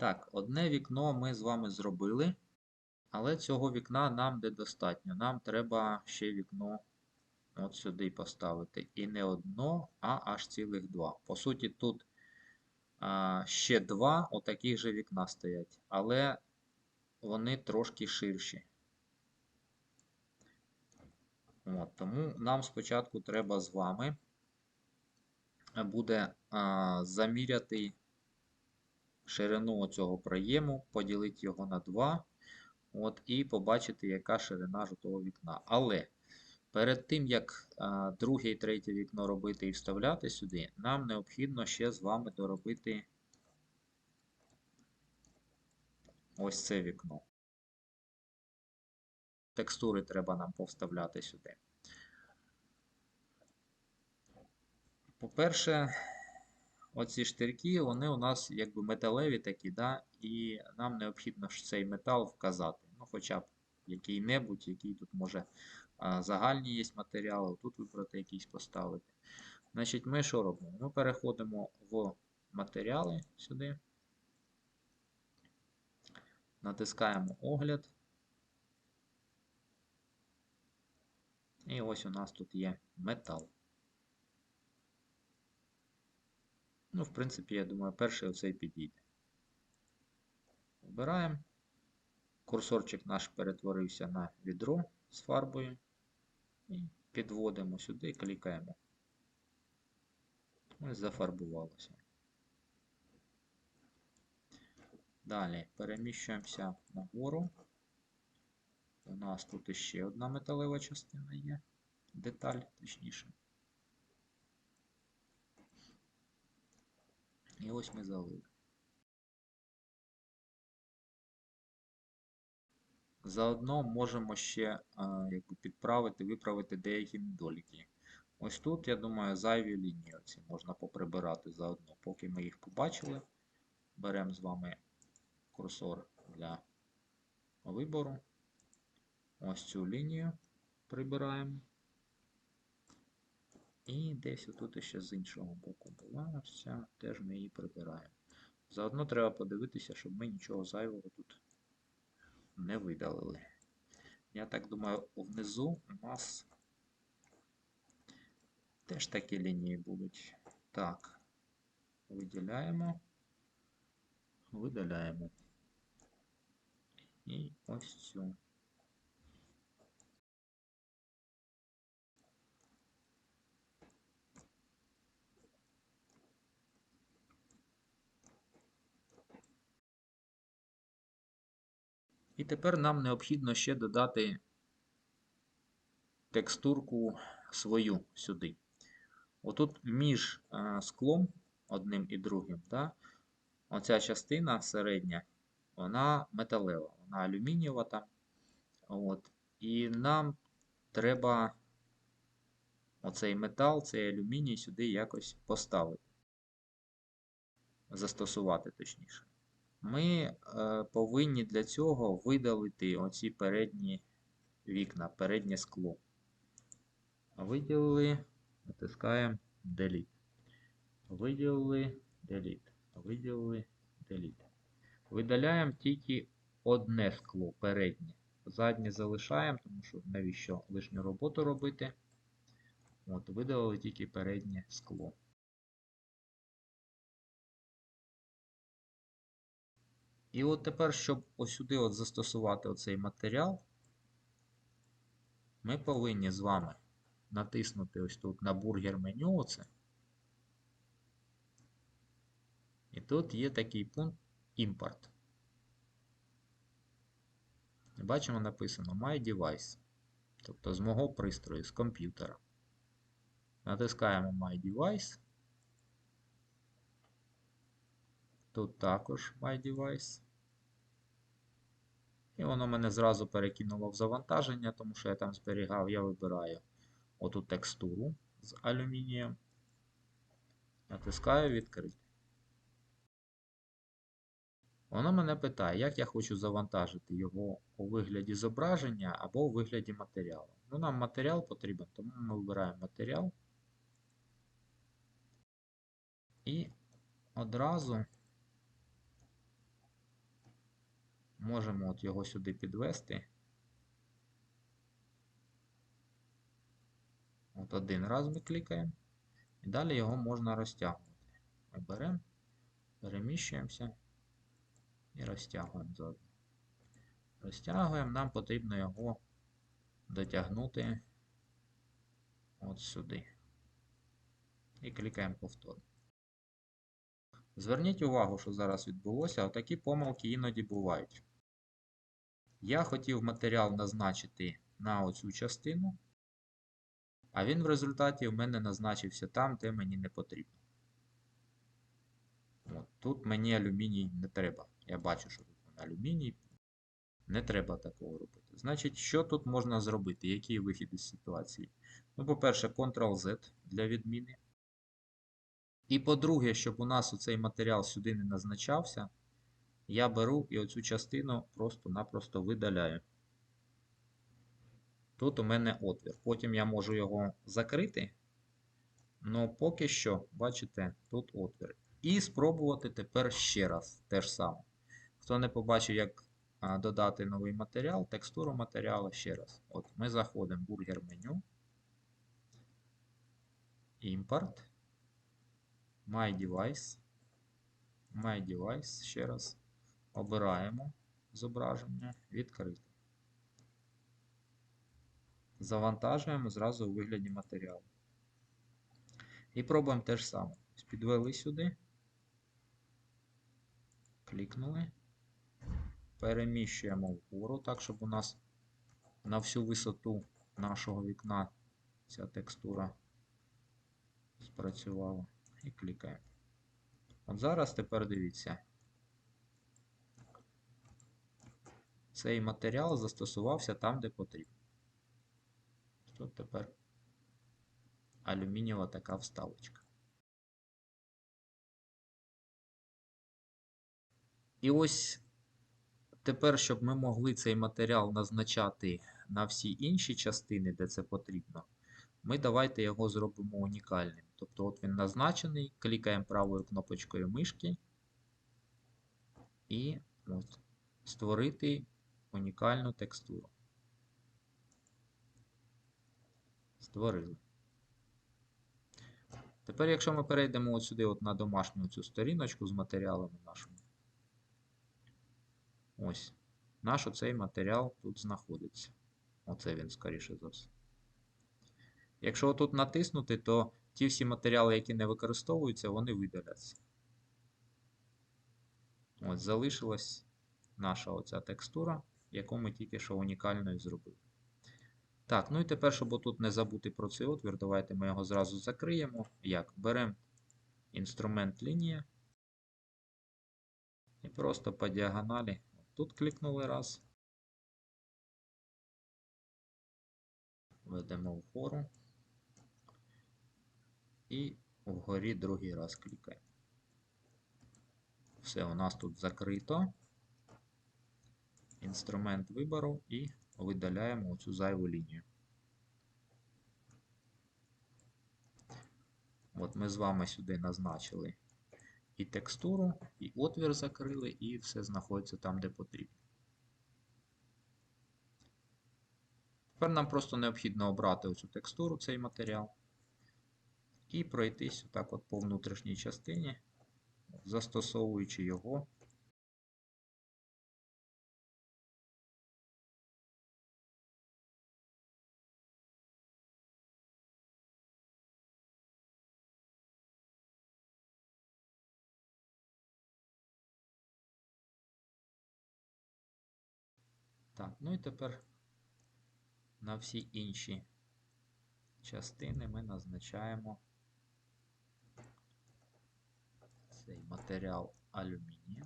Так, одне вікно ми з вами зробили, але цього вікна нам недостатньо. Нам треба ще вікно от сюди поставити. І не одно, а аж цілих два. По суті, тут а, ще два отаких же вікна стоять, але вони трошки ширші. От, тому нам спочатку треба з вами буде а, заміряти ширину цього проєму, поділити його на 2 от, і побачити, яка ширина жовтого вікна. Але перед тим, як а, друге і третє вікно робити і вставляти сюди, нам необхідно ще з вами доробити ось це вікно. Текстури треба нам повставляти сюди. По-перше, оці штирки, вони у нас якби металеві такі, да? і нам необхідно цей метал вказати. Ну, хоча б який-небудь, який тут може загальні є матеріали, тут вибрати якийсь поставити. Значить, ми що робимо? Ми переходимо в матеріали сюди. Натискаємо огляд. І ось у нас тут є метал. Ну, в принципі, я думаю, перший оцей підійде. Обираємо. Курсорчик наш перетворився на відро з фарбою. І підводимо сюди, клікаємо. Ось зафарбувалося. Далі переміщуємося нагору. У нас тут іще одна металева частина є. Деталь, точніше. І ось ми залили. Заодно можемо ще якби підправити, виправити деякі недоліки. Ось тут, я думаю, зайві лінії оці можна поприбирати заодно. Поки ми їх побачили, беремо з вами курсор для вибору. Ось цю лінію прибираємо. І десь отут ще з іншого боку була ця, теж ми її прибираємо. Заодно треба подивитися, щоб ми нічого зайвого тут не видалили. Я так думаю, внизу у нас теж такі лінії будуть. Так, виділяємо, видаляємо. І ось цю. І тепер нам необхідно ще додати текстурку свою сюди. Отут між е, склом одним і другим, да, оця частина середня, вона металева, вона алюмінієва там. От, І нам треба оцей метал, цей алюміній сюди якось поставити. Застосувати точніше ми е, повинні для цього видалити оці передні вікна, переднє скло. Виділили, натискаємо Delete. Виділили Delete. Виділили Delete. Видаляємо тільки одне скло переднє. Заднє залишаємо, тому що навіщо лишню роботу робити. От, Видалили тільки переднє скло. І от тепер, щоб ось сюди от застосувати оцей матеріал, ми повинні з вами натиснути ось тут на бургер меню. оце. І тут є такий пункт імпорт. Бачимо написано My Device. Тобто з мого пристрою, з комп'ютера. Натискаємо My Device. Тут також My. І воно мене зразу перекинуло в завантаження, тому що я там зберігав, я вибираю оту текстуру з алюмінієм. Натискаю відкрити. Воно мене питає, як я хочу завантажити його у вигляді зображення або у вигляді матеріалу. Ну, нам матеріал потрібен, тому ми вибираємо матеріал. І одразу можемо от його сюди підвести. От один раз ми клікаємо. І далі його можна розтягувати. Ми беремо, переміщуємося і розтягуємо заодно. Розтягуємо, нам потрібно його дотягнути от сюди. І клікаємо повторно. Зверніть увагу, що зараз відбулося. Отакі помилки іноді бувають. Я хотів матеріал назначити на оцю частину, а він в результаті в мене назначився там, де мені не потрібно. От, Тут мені алюміній не треба. Я бачу, що тут алюміній. Не треба такого робити. Значить, що тут можна зробити? Який вихід із ситуації? Ну, по-перше, Ctrl-Z для відміни. І по-друге, щоб у нас оцей матеріал сюди не назначався, я беру і оцю частину просто-напросто видаляю. Тут у мене отвір. Потім я можу його закрити. але поки що, бачите, тут отвір. І спробувати тепер ще раз те ж саме. Хто не побачив, як додати новий матеріал, текстуру матеріалу ще раз. От Ми заходимо в бургер меню. Імпорт. My Device. My Device. Ще раз. Обираємо зображення, відкрити. Завантажуємо зразу у вигляді матеріалу. І пробуємо те ж саме. Підвели сюди. Клікнули. Переміщуємо вгору, так, щоб у нас на всю висоту нашого вікна ця текстура спрацювала. І клікаємо. От зараз тепер дивіться. Цей матеріал застосувався там, де потрібно. Тут тепер алюмінієва така вставочка. І ось тепер, щоб ми могли цей матеріал назначати на всі інші частини, де це потрібно, ми давайте його зробимо унікальним. Тобто, от він назначений, клікаємо правою кнопочкою мишки і от, створити унікальну текстуру. Створили. Тепер, якщо ми перейдемо от сюди от на домашню цю сторіночку з матеріалами нашими, ось, наш оцей матеріал тут знаходиться. Оце він, скоріше за все. Якщо тут натиснути, то ті всі матеріали, які не використовуються, вони видаляться. Ось залишилась наша оця текстура, яку ми тільки що унікальною зробили. Так, ну і тепер, щоб тут не забути про цей отвір, давайте ми його зразу закриємо. Як? Беремо інструмент лінія. І просто по діагоналі. Тут клікнули раз. Ведемо вгору. І вгорі другий раз клікаємо. Все, у нас тут закрито. Інструмент вибору і видаляємо оцю зайву лінію. От ми з вами сюди назначили і текстуру, і отвір закрили, і все знаходиться там, де потрібно. Тепер нам просто необхідно обрати оцю текстуру, цей матеріал, і пройтись отак от по внутрішній частині, застосовуючи його Так, ну і тепер на всі інші частини ми назначаємо цей матеріал алюмінію.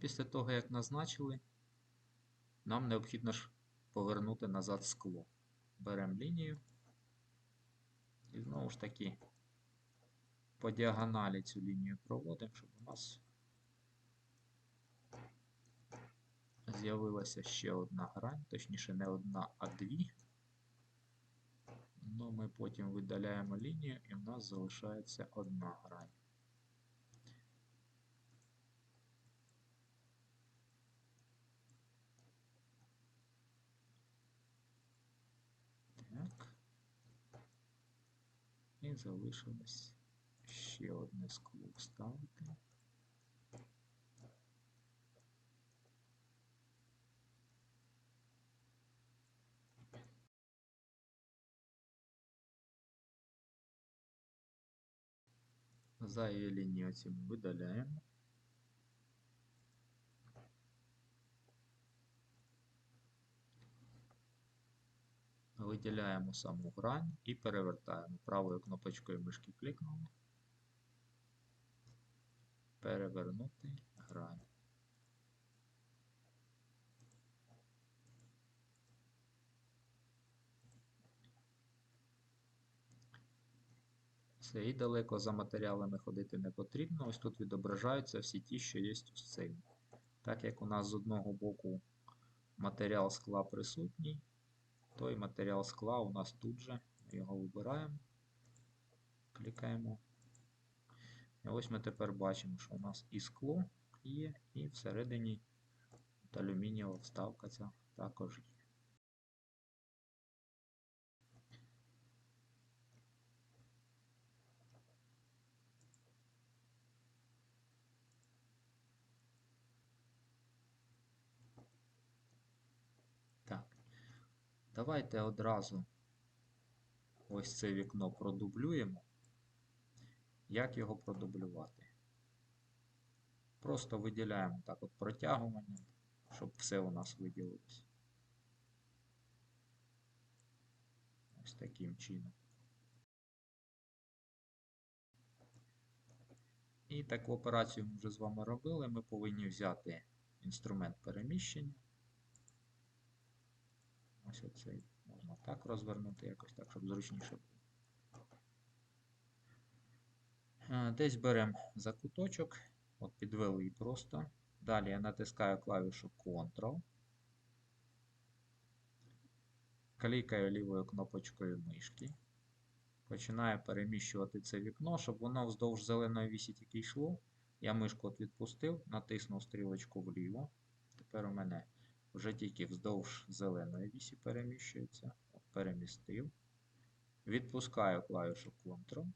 Після того, як назначили, нам необхідно ж повернути назад скло. Беремо лінію. І знову ж таки по діагоналі цю лінію проводимо, щоб у нас з'явилася ще одна грань, точніше не одна, а дві. Ну, ми потім видаляємо лінію і в нас залишається одна грань. І залишилось ще одне скло вставити. Зайві лінії оці ми видаляємо. Виділяємо саму грань і перевертаємо. Правою кнопочкою мишки клікнули. Перевернути грань. Все, і далеко за матеріалами ходити не потрібно. Ось тут відображаються всі ті, що є у сцені. Так як у нас з одного боку матеріал скла присутній, той матеріал скла у нас тут же. Його вибираємо, клікаємо. І ось ми тепер бачимо, що у нас і скло є, і всередині алюмінієва вставка ця також є. Так, давайте одразу ось це вікно продублюємо. Як його продублювати? Просто виділяємо так от протягування, щоб все у нас виділилось. Ось таким чином. І таку операцію ми вже з вами робили. Ми повинні взяти інструмент переміщення. Ось оцей можна так розвернути, якось так, щоб зручніше було. Десь беремо закуточок, от підвели просто. Далі я натискаю клавішу Ctrl. Клікаю лівою кнопочкою мишки. Починаю переміщувати це вікно, щоб воно вздовж зеленої вісі тільки йшло. Я мишку от відпустив, натиснув стрілочку вліво. Тепер у мене вже тільки вздовж зеленої вісі переміщується. Перемістив. Відпускаю клавішу Ctrl.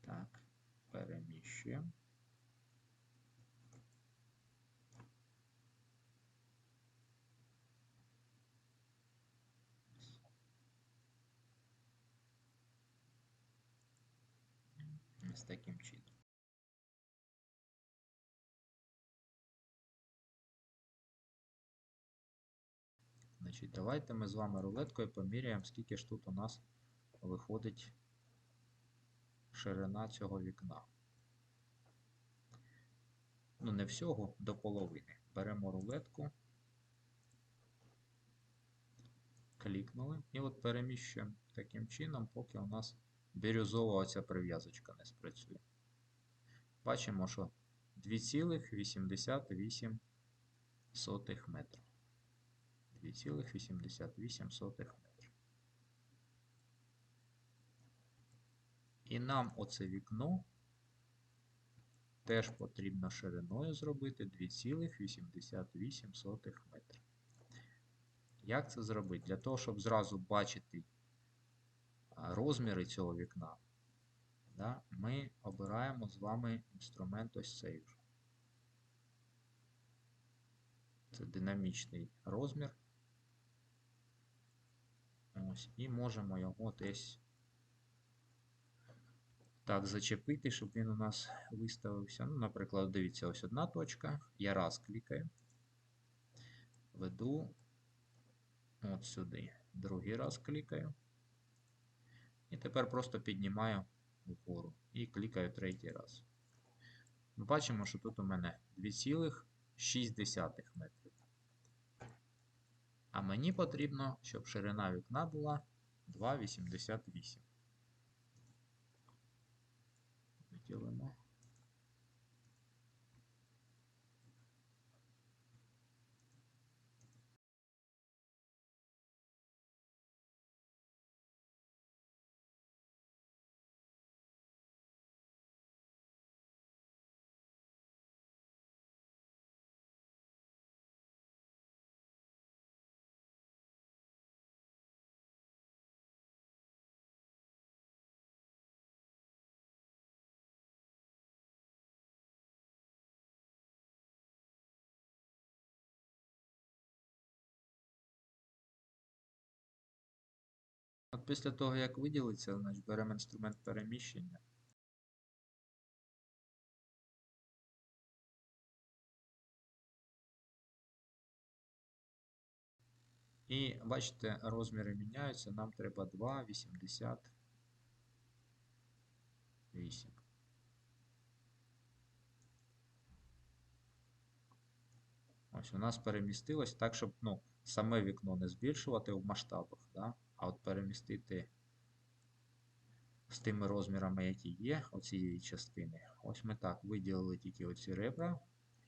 Так, переміщуємо. Ось таким чином. Значить, давайте ми з вами рулеткою поміряємо, скільки ж тут у нас виходить ширина цього вікна. Ну, не всього, до половини. Беремо рулетку, клікнули і от переміщуємо таким чином, поки у нас бірюзова оця прив'язочка не спрацює. Бачимо, що 2,88 метра. 2,88 метра. І нам оце вікно теж потрібно шириною зробити 2,88 метра. Як це зробити? Для того, щоб зразу бачити розміри цього вікна, да, ми обираємо з вами інструмент ось цей. Це динамічний розмір. Ось, І можемо його десь так зачепити, щоб він у нас виставився. Ну, Наприклад, дивіться, ось одна точка. Я раз клікаю, веду от сюди. Другий раз клікаю. І тепер просто піднімаю вгору і клікаю третій раз. Ми бачимо, що тут у мене 2,6 метрів. А мені потрібно, щоб ширина вікна була 2,88. Виділимо. Після того, як виділиться, значить беремо інструмент переміщення. І бачите, розміри міняються. Нам треба 2,88. Ось у нас перемістилось так, щоб ну, саме вікно не збільшувати в масштабах, да? А от перемістити з тими розмірами, які є, оцієї частини. Ось ми так виділили тільки оці ребра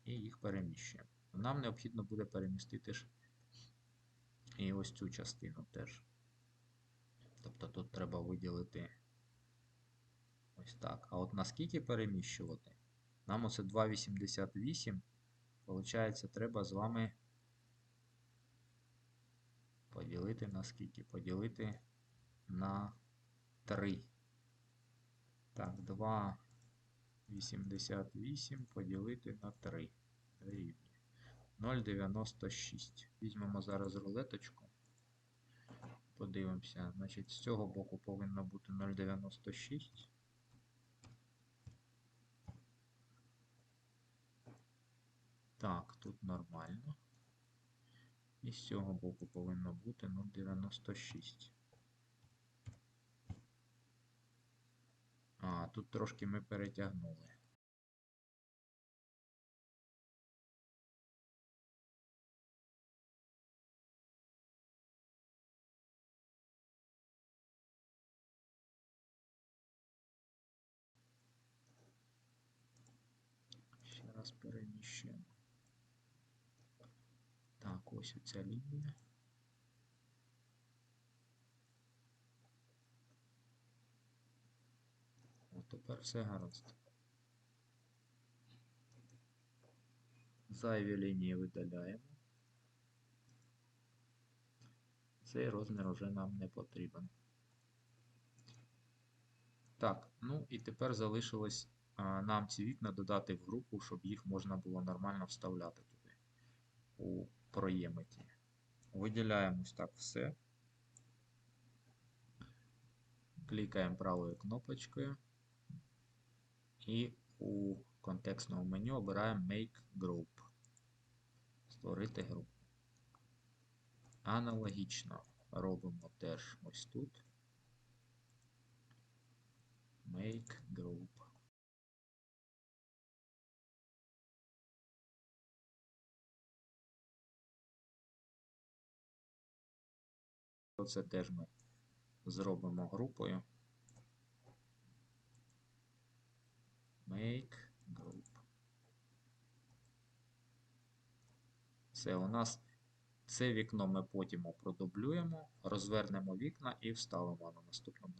і їх переміщуємо. Нам необхідно буде перемістити ж і ось цю частину теж. Тобто тут треба виділити ось так. А от наскільки переміщувати? Нам оце 2,88. Получається, треба з вами поділити на скільки? Поділити на 3. Так, 2,88 поділити на 3. Дорівнює. 0,96. Візьмемо зараз рулеточку. Подивимося. Значить, з цього боку повинно бути 0,96. Так, тут нормально. І з цього боку повинно бути 0,96. А, тут трошки ми перетягнули. Ще раз переміщуємо. Так, ось оця лінія. От тепер все гаразд. Зайві лінії видаляємо. Цей розмір вже нам не потрібен. Так, ну і тепер залишилось а, нам ці вікна додати в групу, щоб їх можна було нормально вставляти туди у проємиті. Виділяємо ось так все. Клікаємо правою кнопочкою. І у контекстному меню обираємо Make Group. Створити групу. Аналогічно робимо теж ось тут. Make Group. Оце теж ми зробимо групою. Make Group. Все, у нас це вікно ми потім продублюємо, розвернемо вікна і вставимо на наступному